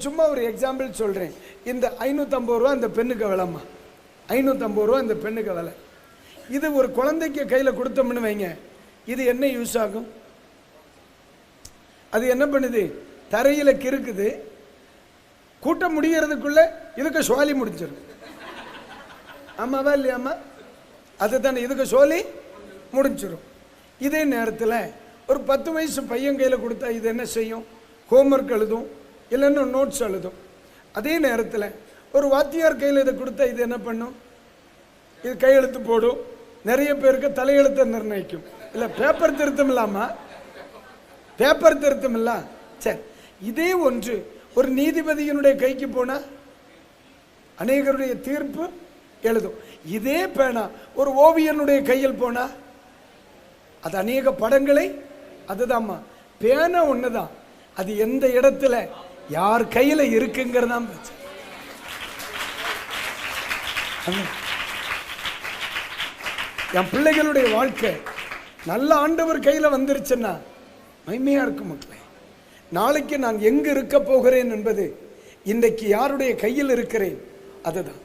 சும்மா ஒரு எக்ஸாம்பிள் சொல்கிறேன் இந்த ஐநூற்றம்பது ரூபா அந்த பெண்ணுக்கு விலைம்மா. ஐநூற்றம்பது ரூபா அந்த பெண்ணுக்கு விலை. இது ஒரு குழந்தைக்கு கையில் கொடுத்தோம்னு வைங்க. இது என்ன யூஸ் ஆகும்? அது என்ன பண்ணுது? தரையில் கிறுக்குது. கூட்டம் முடியறதுக்குள்ள இதுக்கு சோலி முடிஞ்சிடும். ஆமாவா இல்லையாம்மா? அதுதானே இதுக்கு சோலி முடிஞ்சிடும். இதே நேரத்தில் ஒரு பத்து வயசு பையன் கையில் கொடுத்தா இது என்ன செய்யும்? ஹோம்ஒர்க் எழுதும். இல்லைன்னா நோட்ஸ் எழுதும். அதே நேரத்தில் ஒரு வாத்தியார் கையில் இதை கொடுத்தா இது என்ன பண்ணும்? இது கையெழுத்து போடும். நிறைய பேருக்கு தலையெழுத்தை நிர்ணயிக்கும். இல்லை பேப்பர் திருத்தம் இல்லாமா பேப்பர் திருத்தம் இல்ல. சரி இதே ஒன்று ஒரு நீதிபதியினுடைய கைக்கு போனால் அநேகருடைய தீர்ப்பு எழுதும். இதே பேனா ஒரு ஓவியனுடைய கையில் போனால் அது அநேக படங்களை அதுதாம்மா. பேனா தான் அது எந்த இடத்துல யார் கையில இருக்குங்கிறதான் பிரச்சனை என் பிள்ளைகளுடைய வாழ்க்கை நல்ல ஆண்டவர் கையில் வந்துருச்சுன்னா மைமையாக இருக்கும் மக்களே. நாளைக்கு நான் எங்கே இருக்க போகிறேன் என்பது இன்றைக்கு யாருடைய கையில் இருக்கிறேன்? அதுதான்.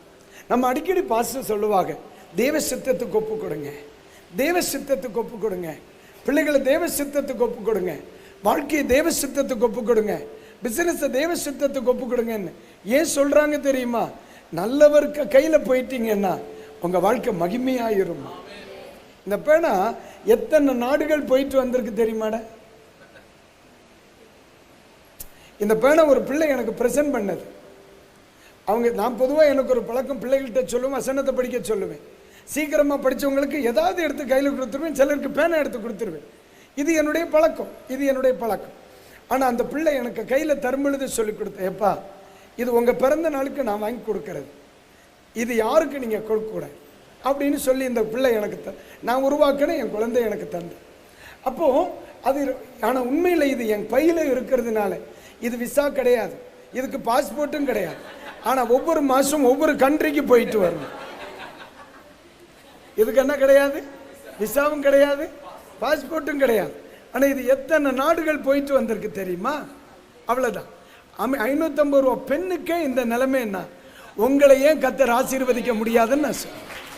நம்ம அடிக்கடி பாச சொல்லுவாங்க தேவ சித்தத்துக்கு ஒப்பு கொடுங்க. தேவ சித்தத்துக்கு ஒப்பு கொடுங்க. பிள்ளைகளை தேவ சித்தத்துக்கு ஒப்பு கொடுங்க. வாழ்க்கையை தேவ சித்தத்துக்கு ஒப்பு கொடுங்க. பிசினஸை தேவ சித்தத்துக்கு ஒப்பு கொடுங்கன்னு ஏன் சொல்கிறாங்க தெரியுமா? நல்லவர் கையில் போயிட்டீங்கன்னா உங்கள் வாழ்க்கை மகிமையாயிரும். இந்த பேனா எத்தனை நாடுகள் போயிட்டு வந்திருக்கு தெரியுமாட? இந்த பேனை ஒரு பிள்ளை எனக்கு ப்ரெசென்ட் பண்ணது. அவங்க நான் பொதுவாக எனக்கு ஒரு பழக்கம் பிள்ளைகள்கிட்ட சொல்லுவேன் வசனத்தை படிக்க சொல்லுவேன். சீக்கிரமாக படித்தவங்களுக்கு ஏதாவது எடுத்து கையில் கொடுத்துருவேன் சிலருக்கு பேனை எடுத்து கொடுத்துருவேன். இது என்னுடைய பழக்கம் இது என்னுடைய பழக்கம். ஆனால் அந்த பிள்ளை எனக்கு கையில் தரும்பொழுது சொல்லி கொடுத்தேன் எப்பா இது உங்கள் பிறந்த நாளுக்கு நான் வாங்கி கொடுக்கறது. இது யாருக்கு நீங்கள் கொடுக்கக்கூடாது அப்படின்னு சொல்லி இந்த பிள்ளை எனக்கு த நான் உருவாக்கினேன் என் குழந்தை எனக்கு தந்து அப்போது அது ஆனால் உண்மையில் இது என் பையில் இருக்கிறதுனால இது விசா கிடையாது. இதுக்கு பாஸ்போர்ட்டும் கிடையாது. ஆனால் ஒவ்வொரு மாதம் ஒவ்வொரு கண்ட்ரிக்கு போயிட்டு வரணும் இதுக்கு என்ன கிடையாது? விசாவும் கிடையாது. பாஸ்போர்ட்டும் கிடையாது. ஆனால் இது எத்தனை நாடுகள் போயிட்டு வந்திருக்கு தெரியுமா? அவ்வளோதான் அமை ஐநூற்றம்பது ரூபா பெண்ணுக்கே இந்த நிலைமை என்ன? உங்களை ஏன் கத்தர் ஆசீர்வதிக்க முடியாதுன்னு நான் சொல்றேன்.